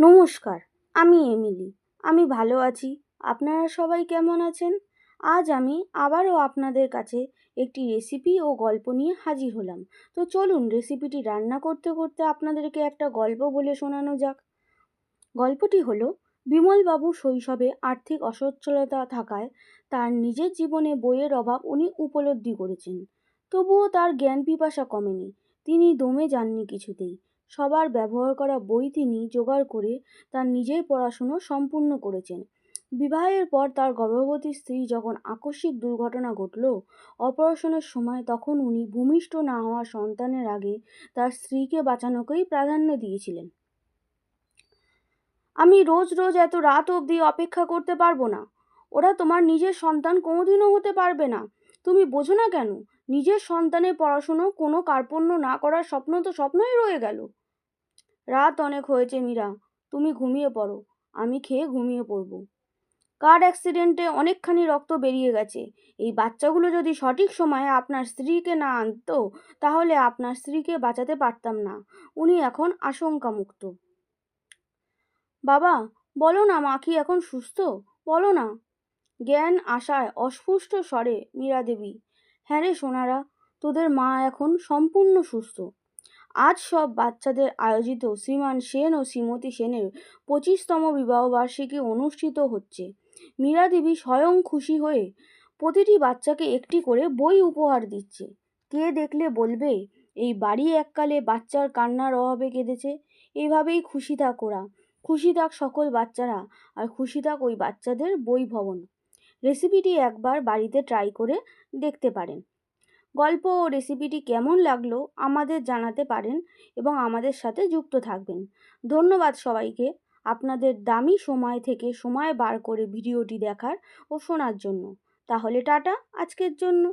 নমস্কার, আমি এমিলি। আমি ভালো আছি। আপনারা সবাই কেমন আছেন? আজ আমি আবারও আপনাদের কাছে একটি রেসিপি ও গল্প নিয়ে হাজির হলাম। তো চলুন রেসিপিটি রান্না করতে করতে আপনাদেরকে একটা গল্প বলে শোনানো যাক। গল্পটি হলো, বিমলবাবু শৈশবে আর্থিক অসচ্ছলতা থাকায় তার নিজের জীবনে বইয়ের অভাব উনি উপলব্ধি করেছেন। তবুও তার জ্ঞান পিপাসা কমেনি। তিনি দমে যাননি কিছুতেই। সবার ব্যবহার করা বই তিনি জোগাড় করে তার নিজের পড়াশুনো সম্পূর্ণ করেছেন। বিবাহের পর তার গর্ভবতী স্ত্রী যখন আকস্মিক দুর্ঘটনা ঘটল, অপারেশনের সময় তখন উনি ভূমিষ্ঠ না হওয়া সন্তানের আগে তার স্ত্রীকে বাঁচানোকেই প্রাধান্য দিয়েছিলেন। আমি রোজ রোজ এত রাত অবধি অপেক্ষা করতে পারব না। ওরা তোমার নিজের সন্তান কোনোদিনও হতে পারবে না। তুমি বোঝো না কেন? নিজের সন্তানের পড়াশুনো কোনো কার্পণ্য না করার স্বপ্ন তো স্বপ্নই রয়ে গেল। রাত অনেক হয়েছে মীরা, তুমি ঘুমিয়ে পড়ো, আমি খেয়ে ঘুমিয়ে পড়ব। কার অ্যাক্সিডেন্টে অনেকখানি রক্ত বেরিয়ে গেছে? এই বাচ্চাগুলো যদি সঠিক সময়ে আপনার স্ত্রীকে না আনতো, তাহলে আপনার স্ত্রীকে বাঁচাতে পারতাম না। উনি এখন আশঙ্কামুক্ত। বাবা, বলো না মা কি এখন সুস্থ? বলো না। জ্ঞান আশায় অস্ফুষ্ট স্বরে মীরা দেবী হ্যাঁ রে সোনারা, তোদের মা এখন সম্পূর্ণ সুস্থ। আজ সব বাচ্চাদের আয়োজিত শ্রীমান সেন ও শ্রীমতী সেনের পঁচিশতম বিবাহবার্ষিকী অনুষ্ঠিত হচ্ছে। মীরা দেবী স্বয়ং খুশি হয়ে প্রতিটি বাচ্চাকে একটি করে বই উপহার দিচ্ছে। কে দেখলে বলবে, এই বাড়ি এককালে বাচ্চার কান্নার অভাবে কেঁদেছে। এভাবেই খুশি থাক ওরা। খুশি থাক সকল বাচ্চারা আর খুশি থাক ওই বাচ্চাদের বই ভবন। রেসিপিটি একবার বাড়িতে ট্রাই করে দেখতে পারেন। গল্প ও রেসিপিটি কেমন লাগল আমাদের জানাতে পারেন এবং আমাদের সাথে যুক্ত থাকবেন। ধন্যবাদ সবাইকে আপনাদের দামি সময় থেকে সময় বার করে ভিডিওটি দেখার ও শোনার জন্য। তাহলে টাটা, আজকের জন্য।